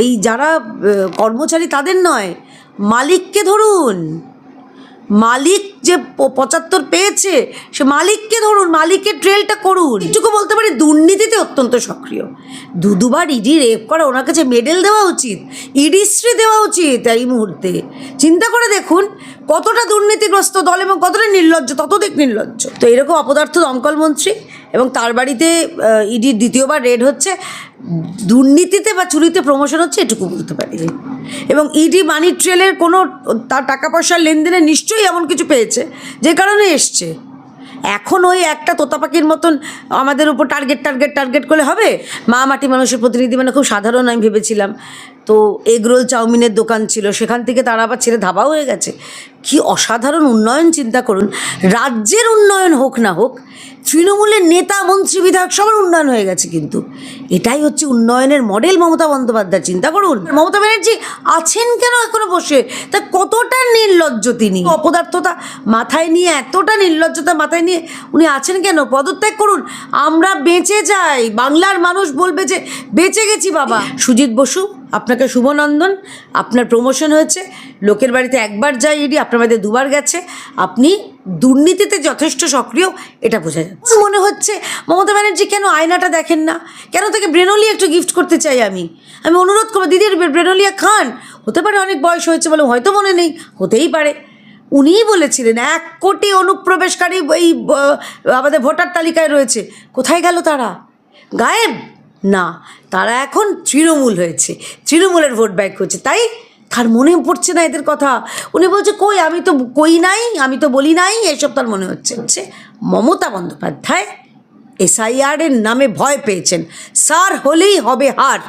এই যারা কর্মচারী তাদের নয়, মালিককে ধরুন। মালিক যে পঁচাত্তর পেয়েছে, সে মালিককে ধরুন, মালিকের ট্রেলটা করুন। এটুকু বলতে পারি, দুর্নীতিতে অত্যন্ত সক্রিয়। দু, দুবার ইডি রেপ করা, ওনার কাছে মেডেল দেওয়া উচিত ইডিশ্রী দেওয়া উচিত এই মুহূর্তে। চিন্তা করে দেখুন কতটা দুর্নীতিগ্রস্ত দল এবং কতটা নির্লজ্জ, ততদিক নির্লজ্জ। তো এরকম অপদার্থ দমকল মন্ত্রী এবং তার বাড়িতে ইডির দ্বিতীয়বার রেড হচ্ছে, দুর্নীতিতে বা চুরিতে প্রমোশন হচ্ছে, এটুকু বলতে পারি। এবং ইডি মানি ট্রেলের কোনো, তার টাকা পয়সার লেনদেনে নিশ্চয়ই এমন কিছু পেয়েছে, যে কারণে এসছে। এখন ওই একটা তোতা পাখির মতন আমাদের উপর টার্গেট টার্গেট টার্গেট করলে হবে? মা মাটি মানুষের প্রতিনিধি মানে খুব সাধারণ আমি ভেবেছিলাম। তো এগরোল চাউমিনের দোকান ছিল, সেখান থেকে তারা আবার ছেড়ে ধাবা হয়ে গেছে। কি অসাধারণ উন্নয়ন চিন্তা করুন। রাজ্যের উন্নয়ন হোক না হোক তৃণমূলের নেতা, মন্ত্রী, বিধায়ক সবার উন্নয়ন হয়ে গেছে কিন্তু। এটাই হচ্ছে উন্নয়নের মডেল মমতা বন্দ্যোপাধ্যায়, চিন্তা করুন। মমতা ব্যানার্জি আছেন কেন এখনও বসে? তা কতটা নির্লজ্জ তিনি? অপদার্থতা মাথায় নিয়ে, এতটা নির্লজ্জতা মাথায় নিয়ে উনি আছেন কেন? পদত্যাগ করুন। আমরা বেঁচে যাই। বাংলার মানুষ বলবে যে, বেঁচে গেছি বাবা। সুজিত বসু আপনাকে শুভনন্দন, আপনার প্রমোশন হয়েছে। লোকের বাড়িতে একবার যাই ইডি আপনার বাড়িতে দুবার গেছে। আপনি দুর্নীতিতে যথেষ্ট সক্রিয়, এটা বোঝা যাচ্ছে। মনে হচ্ছে, মমতা ব্যানার্জি কেন আয়নাটা দেখেন না? কেন তাকে ব্রেনলিয়া একটু গিফট করতে চাই আমি? আমি অনুরোধ করব, দিদির ব্রেনলিয়া খান। হতে পারে অনেক বয়স হয়েছে বলে হয়তো মনে নেই, হতেই পারে। উনিই বলেছিলেন, এক কোটি অনুপ্রবেশকারী এই আমাদের ভোটার তালিকায় রয়েছে। কোথায় গেল তারা? গায়েব। না, তারা এখন তৃণমূল হয়েছে, তৃণমূলের ভোট ব্যাক হচ্ছে। তাই তার মনে পড়ছে না এদের কথা। উনি বলছে, কই, আমি তো কই নাই, আমি তো বলি নাই, এসব তার মনে হচ্ছে। হচ্ছে মমতা বন্দ্যোপাধ্যায় এসআইআর এর নামে ভয় পেয়েছেন। সার হলেই হবে হার।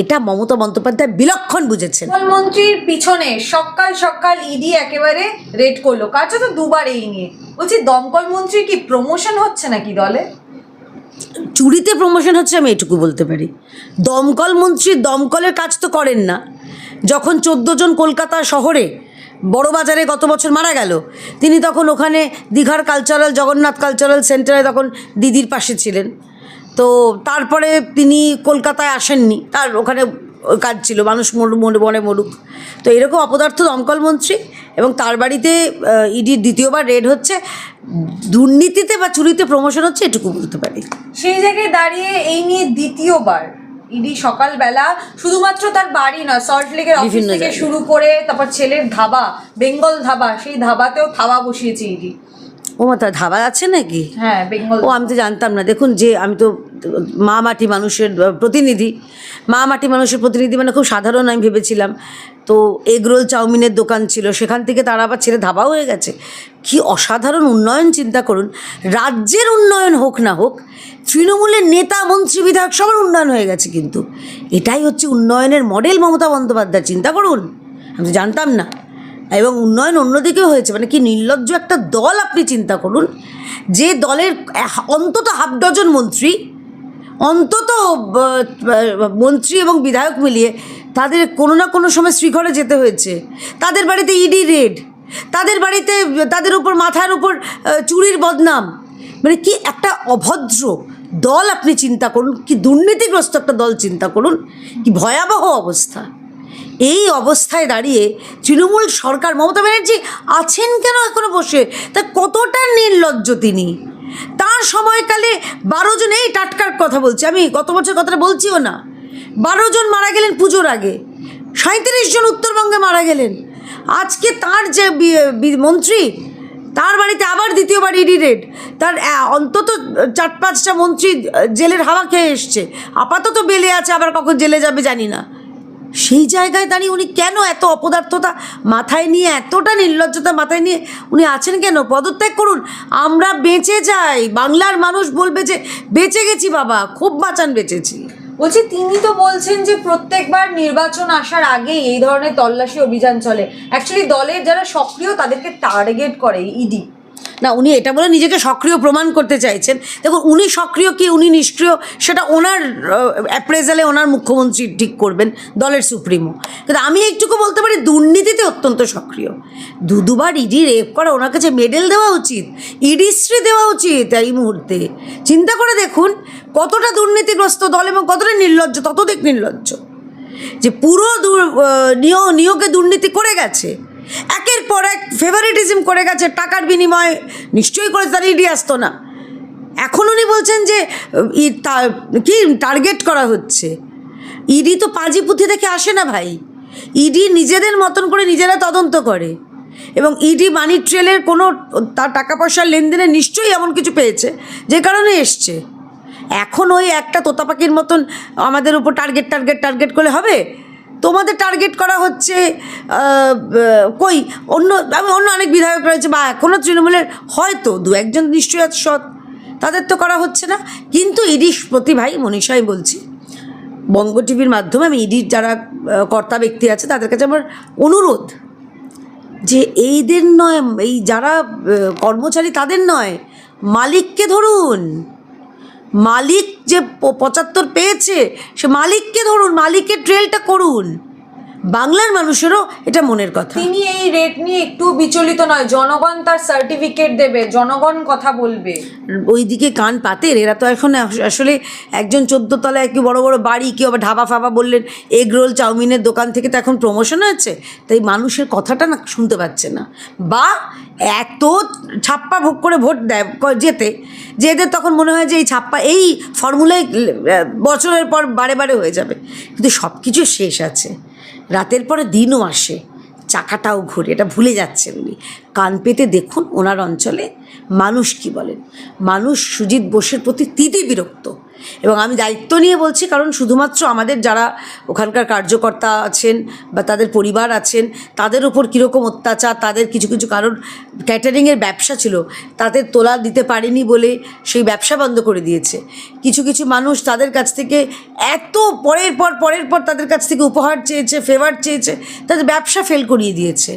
এটা মমতা বন্দ্যোপাধ্যায় বিলক্ষণ বুঝেছেন। প্রধানমন্ত্রীর পিছনে সকাল সকাল ইডি একেবারে রেড করল। কাজ তো দুবার এই নিয়ে। বলছি, দমকল মন্ত্রী কি প্রমোশন হচ্ছে নাকি দলে? চুরিতে প্রমোশন হচ্ছে, আমি এটুকু বলতে পারি। দমকল মন্ত্রী দমকলের কাজ তো করেন না। যখন চোদ্দ জন কলকাতা শহরে বড় বাজারে গত বছর মারা গেল, তিনি তখন ওখানে দীঘার কালচারাল জগন্নাথ কালচারাল সেন্টারে তখন দিদির পাশে ছিলেন। তো তারপরে তিনি কলকাতায় আসেননি, তার ওখানে কাজ ছিল মানুষ মরু মরে মনে মরুক। তো এরকম অপদার্থ দমকল মন্ত্রী এবং তার বাড়িতে ইডির দ্বিতীয়বার রেড হচ্ছে দুর্নীতিতে বা চুরিতে প্রমোশন হচ্ছে এটুকু বলতে পারি। সেই জায়গায় দাঁড়িয়ে এই নিয়ে দ্বিতীয়বার ইডি সকালবেলা শুধুমাত্র তার বাড়ি নয় সল্ট লেকের অফিস থেকে শুরু করে তারপর ছেলের ধাবা বেঙ্গল ধাবা সেই ধাবাতেও থাবা বসিয়েছে ইডি। ও মা তার ধাবা আছে নাকি? হ্যাঁ বেঙ্গল। ও আমি তো জানতাম না। দেখুন যে আমি তো মা মাটি মানুষের প্রতিনিধি। মা মাটি মানুষের প্রতিনিধি মানে খুব সাধারণ আমি ভেবেছিলাম। তো এগরোল চাউমিনের দোকান ছিল সেখান থেকে তারা আবার ছেড়ে ধাবা হয়ে গেছে। কি অসাধারণ উন্নয়ন চিন্তা করুন। রাজ্যের উন্নয়ন হোক না হোক তৃণমূলের নেতা মন্ত্রী বিধায়ক সবার উন্নয়ন হয়ে গেছে কিন্তু। এটাই হচ্ছে উন্নয়নের মডেল মমতা বন্দ্যোপাধ্যায় চিন্তা করুন। আমি তো জানতাম না। এবং উন্নয়ন অন্যদিকেও হয়েছে। মানে কি নির্লজ্জ একটা দল আপনি চিন্তা করুন, যে দলের অন্তত হাফ ডজন মন্ত্রী, অন্তত মন্ত্রী এবং বিধায়ক মিলিয়ে তাদের কোনো না কোনো সময় শ্রীঘরে যেতে হয়েছে। তাদের বাড়িতে ইডি রেড, তাদের বাড়িতে, তাদের উপর, মাথার উপর চুরির বদনাম। মানে কি একটা অভদ্র দল আপনি চিন্তা করুন, কি দুর্নীতিগ্রস্ত একটা দল চিন্তা করুন, কি ভয়াবহ অবস্থা। এই অবস্থায় দাঁড়িয়ে তৃণমূল সরকার মমতা ব্যানার্জি আছেন কেন এখনও বসে? তা কতটা নির্লজ্জ তিনি? তার সময়কালে বারো জন, এই টাটকার কথা বলছি আমি, গত বছর কথাটা বলছিও না। বারো জন মারা গেলেন পুজোর আগে। সাঁত্রিশ জন উত্তরবঙ্গে মারা গেলেন। আজকে তার যে মন্ত্রী, তার বাড়িতে আবার দ্বিতীয়বার ইডি রেড। তার অন্তত চার পাঁচটা মন্ত্রী জেলের হাওয়া খেয়ে এসছে। আপাতত বেলে আছে, আবার কখন জেলে যাবে জানি না। সেই জায়গায় দাঁড়িয়ে উনি কেন এত অপদার্থতা? মাথায় নিয়ে এতটা নির্লজ্জতা মাথায় নিয়ে উনি আছেন কেন? পদত্যাগ করুন। আমরা বেঁচে যাই। বাংলার মানুষ বলবে যে, বেঁচে গেছি বাবা, খুব বাঁচান বেঁচেছি। বলছি, তিনি তো বলছেন যে, প্রত্যেকবার নির্বাচন আসার আগেই এই ধরনের তল্লাশি অভিযান চলে। অ্যাকচুয়ালি দলের যারা সক্রিয়, তাদেরকে টার্গেট করে ইডি না, উনি এটা বলে নিজেকে সক্রিয় প্রমাণ করতে চাইছেন। দেখুন, উনি সক্রিয় কি, উনি নিষ্ক্রিয়, সেটা ওনার অ্যাপ্রেজালে ওনার মুখ্যমন্ত্রী ঠিক করবেন, দলের সুপ্রিমো। কিন্তু আমি একটুকু বলতে পারি, দুর্নীতিতে অত্যন্ত সক্রিয়। দু, দুবার ইডি রেপ করা, ওনার কাছে মেডেল দেওয়া উচিত ইডিশ্রী দেওয়া উচিত এই মুহূর্তে। চিন্তা করে দেখুন, কতটা দুর্নীতিগ্রস্ত দল এবং কতটা নির্লজ্জ, ততোধিক নির্লজ্জ। যে পুরো নিয়োগে দুর্নীতি করে গেছে একের পর এক ফেভারিটিজম করে গেছে, টাকার বিনিময়ে। নিশ্চয়ই করে তার ইডি আসতো না। এখন উনি বলছেন যে কি টার্গেট করা হচ্ছে? ইডি তো পাঁজি পুঁথি থেকে আসে না ভাই। ইডি নিজেদের মতন করে নিজেরা তদন্ত করে। এবং ইডি মানি ট্রেলের কোনো তার টাকা পয়সার লেনদেনে নিশ্চয়ই এমন কিছু পেয়েছে, যে কারণে এসছে। এখন ওই একটা তোতা পাখির মতন আমাদের উপর টার্গেট টার্গেট টার্গেট করলে হবে? তোমাদের টার্গেট করা হচ্ছে কই? অন্য, আমি অন্য অনেক বিধায়ক রয়েছে, বা এখনও তৃণমূলের হয়তো দু একজন নিশ্চয়ই সৎ। তাদের তো করা হচ্ছে না। কিন্তু ইডিশ প্রতি, ভাই, মনীষাই বলছি, বঙ্গ টিভির মাধ্যমে আমি ইডির যারা কর্তা ব্যক্তি আছে, তাদের কাছে আমার অনুরোধ যে এইদের নয়, এই যারা কর্মচারী তাদের নয়, মালিককে ধরুন মালিক যে পঁচাত্তর পেয়েছে সে মালিককে ধরুন মালিকের ট্রেলটা করুন। বাংলার মানুষেরও এটা মনের কথা। তিনি এই রেট নিয়ে একটু বিচলিত নয় জনগণ তার সার্টিফিকেট দেবে জনগণ কথা বলবে। ওইদিকে কান পাতের এরা তো এখন আস- আসলে একজন চোদ্দ তলায় কি বড় বড় বাড়ি কেউ আবার ঢাবা ফাবা বললেন এগ রোল চাউমিনের দোকান থেকে তো এখন প্রমোশন হয়েছে। তাই মানুষের কথাটা না শুনতে পাচ্ছে না। বা এত ছাপ্পা ভোগ করে ভোট দেয় যেতে। যে এদের তখন মনে হয় যে এই ছাপ্পা এই ফর্মুলায় বছরের পর বারে বারে হয়ে যাবে। কিন্তু সব কিছু শেষ আছে। রাতের পরে দিনও আসে। চাকাটাও ঘুরে, এটা ভুলে যাচ্ছেন উনি। কান পেতে দেখুন ওনার অঞ্চলে মানুষ কি বলেন? মানুষ সুজিত বোসের প্রতি তিতি বিরক্ত। এবং আমি দায়িত্ব নিয়ে বলছি, কারণ শুধুমাত্র আমাদের যারা ওখানকার কার্যকর্তা আছেন বা তাদের পরিবার আছেন, তাদের উপর কীরকম অত্যাচার, তাদের কিছু কিছু কারণ ক্যাটারিংয়ের ব্যবসা ছিল, তাদের তোলা দিতে পারেনি বলে সেই ব্যবসা বন্ধ করে দিয়েছে। কিছু কিছু মানুষ তাদের কাছ থেকে এত পরের পর পরের পর তাদের কাছ থেকে উপহার চেয়েছে ফেভার চেয়েছে, তাদের ব্যবসা ফেল করিয়ে দিয়েছে।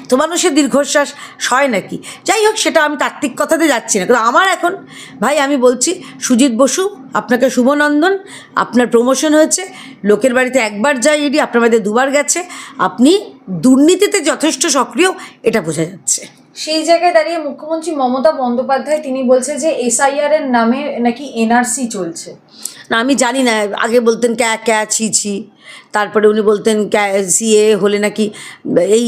এত মানুষের দীর্ঘশ্বাস সয় নাকি? যাই হোক, সেটা আমি তাত্ত্বিক কথাতে যাচ্ছি না। কিন্তু আমার এখন, ভাই, আমি বলছি, সুজিত বসু, আপনাকে শুভনন্দন, আপনার প্রমোশন হয়েছে। লোকের বাড়িতে একবার যাই ইডি আপনার বাড়িতে দুবার গেছে। আপনি দুর্নীতিতে যথেষ্ট সক্রিয়, এটা বোঝা যাচ্ছে। সেই জায়গায় দাঁড়িয়ে মুখ্যমন্ত্রী মমতা বন্দ্যোপাধ্যায় তিনি বলছে যে এসআইআর এর নামে নাকি এনআরসি চলছে। না, আমি জানি না, আগে বলতেন ক্যা ক্যা, ছি ছি। তারপরে উনি বলতেন ক্যা সিএ হলে নাকি এই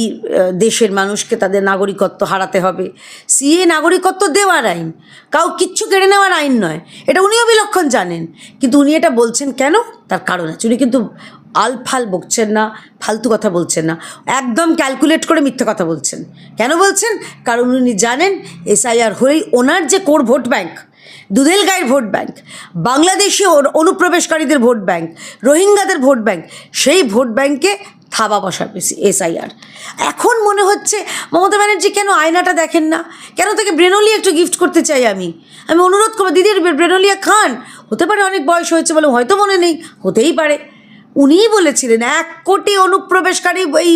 দেশের মানুষকে তাদের নাগরিকত্ব হারাতে হবে। সিএ নাগরিকত্ব দেওয়ার আইন, কাউ কিচ্ছু কেড়ে নেওয়ার আইন নয়। এটা উনিও বিলক্ষণ জানেন। কিন্তু উনি এটা বলছেন কেন? তার কারণ আছে। উনি কিন্তু আলফাল বকছেন না, ফালতু কথা বলছেন না। একদম ক্যালকুলেট করে মিথ্যে কথা বলছেন। কেন বলছেন? কারণ উনি জানেন এসআইআর হয়েই ওনার যে কোর ভোট ব্যাংক দুধেল গায়ের ভোট ব্যাংক, বাংলাদেশি অনুপ্রবেশকারীদের ভোট ব্যাংক, রোহিঙ্গাদের ভোট ব্যাংক, সেই ভোট ব্যাংকে থাবা বসাবে এসআইআর। এখন মনে হচ্ছে মমতা ব্যানার্জি কেন আয়নাটা দেখেন না? কেন তাকে ব্রেনলিয়া একটু গিফট করতে চাই আমি? আমি অনুরোধ করব দিদির ব্রেনলিয়া খান। হতে পারে অনেক বয়স হয়েছে বলে হয়তো মনে নেই, হতেই পারে। উনিই বলেছিলেন, এক কোটি অনুপ্রবেশকারী এই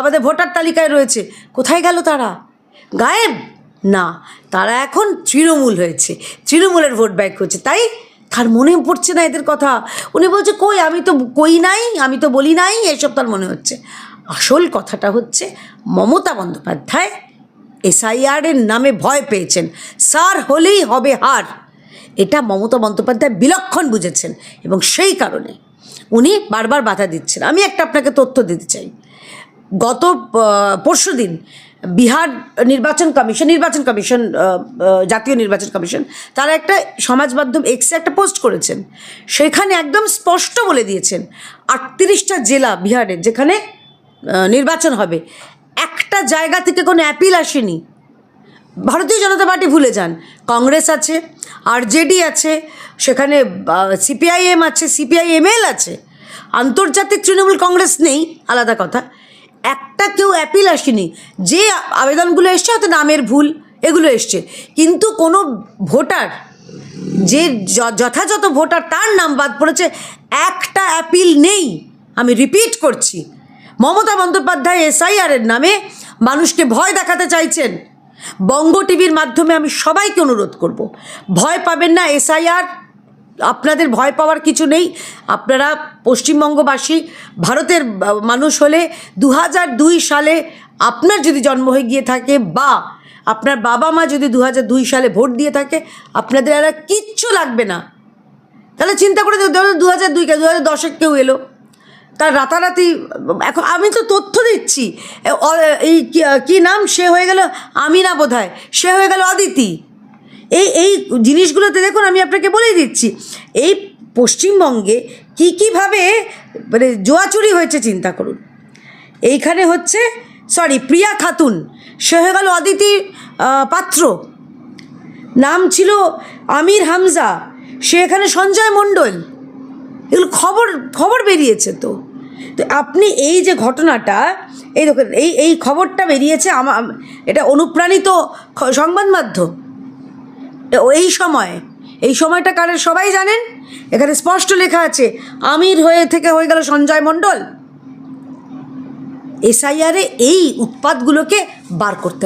আমাদের ভোটার তালিকায় রয়েছে। কোথায় গেল তারা? গায়েব? না, তারা এখন তৃণমূল হয়েছে, তৃণমূলের ভোট ব্যাংক হচ্ছে। তাই তার মনে পড়ছে না এদের কথা। উনি বলছে, কই, আমি তো কই নাই, আমি তো বলি নাই, এসব তার মনে হচ্ছে। আসল কথাটা হচ্ছে, মমতা বন্দ্যোপাধ্যায় এসআইআরের নামে ভয় পেয়েছেন। সার হলেই হবে হার। এটা মমতা বন্দ্যোপাধ্যায় বিলক্ষণ বুঝেছেন এবং সেই কারণে উনি বারবার বাধা দিচ্ছেন। আমি একটা আপনাকে তথ্য দিতে চাই। গত পরশু দিন বিহার নির্বাচন কমিশন নির্বাচন কমিশন জাতীয় নির্বাচন কমিশন, তারা একটা সমাজ মাধ্যম এক্সে একটা পোস্ট করেছেন। সেখানে একদম স্পষ্ট বলে দিয়েছেন, আটত্রিশটা জেলা বিহারের যেখানে নির্বাচন হবে। একটা জায়গা থেকে কোনো অ্যাপিল আসেনি। ভারতীয় জনতা পার্টি ভুলে যান। কংগ্রেস আছে আরজেডি আছে, সেখানে সিপিআইএম আছে সিপিআইএমএল আছে। আন্তর্জাতিক তৃণমূল কংগ্রেস নেই, আলাদা কথা। একটা কেউ অ্যাপিল আসেনি। যে আবেদনগুলো এসছে, হয়তো নামের ভুল, এগুলো এসছে। কিন্তু কোনো ভোটার, যে যথাযথ ভোটার, তার নাম বাদ পড়েছে, একটা অ্যাপিল নেই। আমি রিপিট করছি। মমতা বন্দ্যোপাধ্যায় এসআইআর এর নামে মানুষকে ভয় দেখাতে চাইছেন। বঙ্গ টিভির মাধ্যমে আমি সবাইকে অনুরোধ করব। ভয় পাবেন না, এসআইআর, আপনাদের ভয় পাওয়ার কিছু নেই। আপনারা পশ্চিমবঙ্গবাসী, ভারতের মানুষ হলে দু সালে আপনার যদি জন্ম হয়ে গিয়ে থাকে বা আপনার বাবা মা যদি দু সালে ভোট দিয়ে থাকে, আপনাদের আর কিচ্ছু লাগবে না। তাহলে চিন্তা করে দু হাজার দুই দু হাজার দশে কেউ এলো। তার রাতারাতি, এখন আমি তো তথ্য দিচ্ছি। এই কি- নাম? সে হয়ে গেল আমিনা বোধ হয় সে হয়ে গেল অদিতি এই এই জিনিসগুলোতে দেখুন, আমি আপনাকে বলেই দিচ্ছি, এই পশ্চিমবঙ্গে কী, কীভাবে মানে জোয়াচুরি হয়েছে চিন্তা করুন। এইখানে হচ্ছে সরি প্রিয়া খাতুন। সে হয়ে গেল অদিতি পাত্র। নাম ছিল আমির হামজা। সে এখানে সঞ্জয় মণ্ডল। এগুলো খবর খবর বেরিয়েছে তো। তো আপনি এই যে ঘটনাটা, এই দেখুন, এই এই খবরটা বেরিয়েছে আমার এটা অনুপ্রাণিত সংবাদ মাধ্যম। এই সময়, এই সময়টা কারের সবাই জানেন? এখানে স্পষ্ট লেখা আছে, আমির হয়ে থেকে হয়ে গেল সঞ্জয় মণ্ডল। এসআইআরে এই উৎপাদগুলোকে বার করতে